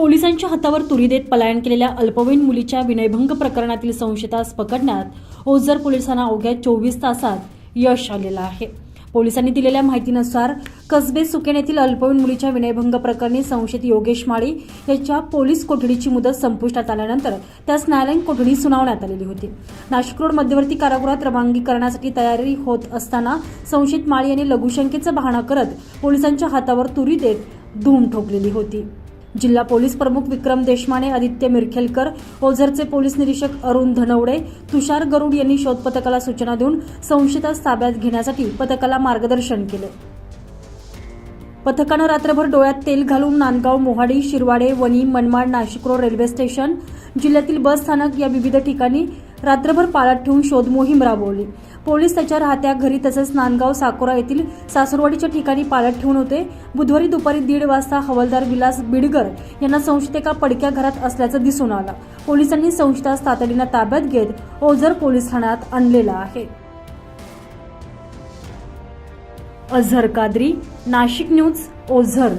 पोलिसांच्या हातावर तुरी देत पलायन केलेल्या अल्पवयीन मुलीच्या विनयभंग प्रकरणातील संशयितास पकडण्यात ओझर पोलिसांना अवघ्या चोवीस तासात यश आलेलं आहे. पोलिसांनी दिलेल्या माहितीनुसार कसबे सुकेन येथील अल्पवयीन मुलीच्या विनयभंग प्रकरणी संशयित योगेश माळी याच्या पोलीस कोठडीची मुदत संपुष्टात आल्यानंतर त्यास न्यायालयीन कोठडी सुनावण्यात आलेली होती. नाशिक रोड मध्यवर्ती कारागृहात रवानगी करण्यासाठी तयारी होत असताना संशयित माळी यांनी लघुशंकेचा बहाणा करत पोलिसांच्या हातावर तुरी देत धूम ठोकलेली होती. जिल्हा पोलीस प्रमुख विक्रम देशमाने आदित्य मिरखेलकर ओझरचे पोलीस निरीक्षक अरुण धनवडे तुषार गरुड यांनी शोध पथकाला सूचना देऊन संशयितास ताब्यात घेण्यासाठी पथकाला मार्गदर्शन केले. पथकानं रात्रभर डोळ्यात तेल घालून Nandgaon Mohadi Shirwade Wani Manmad Nashik road railway station जिल्ह्यातील बस स्थानक या विविध ठिकाणी रात्रभर पाळत ठेवून शोध मोहीम राबवली. पोलीस त्याच्या राहत्या घरी तसंच नांदगाव साकोरा येथील सासुरवाडीच्या ठिकाणी पाळत ठेवून होते. बुधवारी दुपारी दीड वाजता हवालदार विलास बिडगर यांना संशयित एका पडक्या घरात असल्याचं दिसून आलं. पोलिसांनी संशयितास तातडीनं ताब्यात घेत ओझर पोलीस ठाण्यात आणलेलं आहे. अझर कादरी नाशिक न्यूज ओझर.